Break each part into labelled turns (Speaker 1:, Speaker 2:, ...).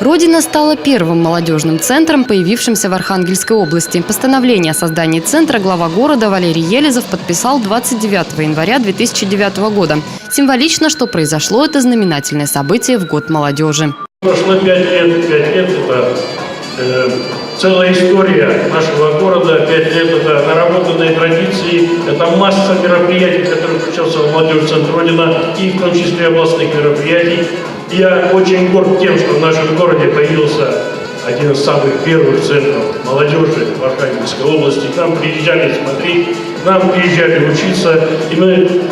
Speaker 1: Родина стала первым молодежным центром, появившимся в Архангельской области. Постановление о создании центра глава города Валерий Елизов подписал 29 января 2009 года. Символично, что произошло это знаменательное событие в год молодежи.
Speaker 2: Прошло пять лет, пять лет это э, целая история нашего города, пять лет это наработанные традиции, это масса мероприятий, которые включался в молодежь центр Родина и в том числе областных мероприятий. Я очень горд тем, что в нашем городе появился один из самых первых центров молодежи в Архангельской области. Нам приезжали смотреть, нам приезжали учиться, и мы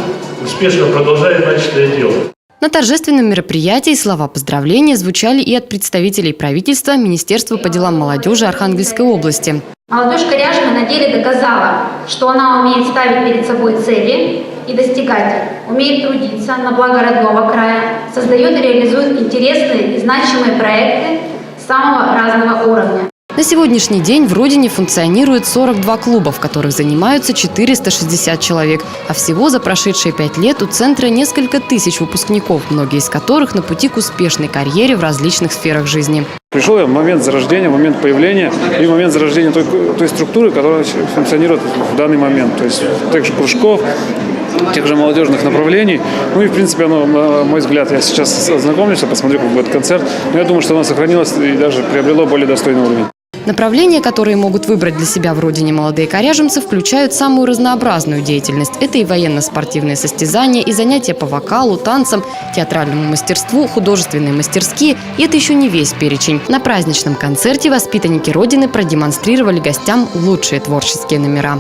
Speaker 2: успешно продолжаем начатое дело.
Speaker 1: На торжественном мероприятии слова поздравления звучали и от представителей правительства Министерства по делам молодежи Архангельской области.
Speaker 3: Молодежь Коряжма на деле доказала, что она умеет ставить перед собой цели и достигать умеет трудиться на благо родного края, создает и реализует интересные и значимые проекты самого разного уровня.
Speaker 1: На сегодняшний день в Родине функционирует 42 клуба, в которых занимаются 460 человек. А всего за прошедшие пять лет у центра несколько тысяч выпускников, многие из которых на пути к успешной карьере в различных сферах жизни.
Speaker 4: Пришел момент зарождения, момент появления и момент зарождения той, той структуры, которая функционирует в данный момент. То есть тех же кружков, тех же молодежных направлений. Ну и, в принципе, оно, на мой взгляд, я сейчас ознакомлюсь, посмотрю, как будет концерт. Но я думаю, что оно сохранилось и даже приобрело более достойный уровень.
Speaker 1: Направления, которые могут выбрать для себя в родине молодые коряжемцы, включают самую разнообразную деятельность. Это и военно-спортивные состязания, и занятия по вокалу, танцам, театральному мастерству, художественные мастерские. И это еще не весь перечень. На праздничном концерте воспитанники Родины продемонстрировали гостям лучшие творческие номера.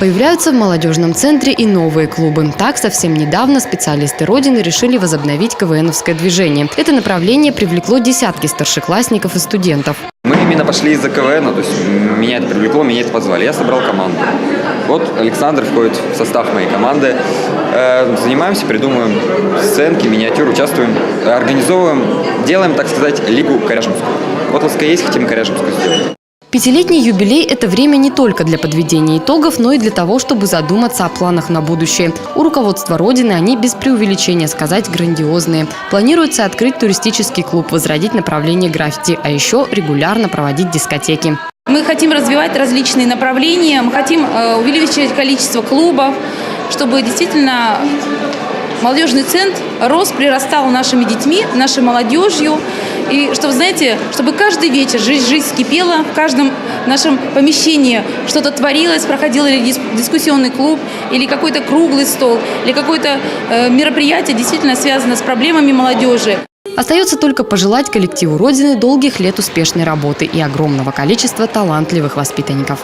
Speaker 1: Появляются в молодежном центре и новые клубы. Так, совсем недавно специалисты Родины решили возобновить КВНовское движение. Это направление привлекло десятки старшеклассников и студентов.
Speaker 5: Мы именно пошли из-за КВН, то есть меня это привлекло, меня это позвали. Я собрал команду. Вот Александр входит в состав моей команды. Э, занимаемся, придумываем сценки, миниатюры, участвуем, организовываем, делаем, так сказать, лигу Коряжемскую. Вот ЛСК хотим Коряжемскую сделать.
Speaker 1: Пятилетний юбилей – это время не только для подведения итогов, но и для того, чтобы задуматься о планах на будущее. У руководства Родины они без преувеличения сказать грандиозные. Планируется открыть туристический клуб, возродить направление граффити, а еще регулярно проводить дискотеки.
Speaker 6: Мы хотим развивать различные направления, мы хотим э, увеличивать количество клубов, чтобы действительно молодежный центр рос, прирастал нашими детьми, нашей молодежью. И чтобы, знаете, чтобы каждый вечер жизнь, жизнь кипела, в каждом нашем помещении что-то творилось, проходил или дис- дискуссионный клуб, или какой-то круглый стол, или какое-то э, мероприятие действительно связано с проблемами молодежи.
Speaker 1: Остается только пожелать коллективу Родины долгих лет успешной работы и огромного количества талантливых воспитанников.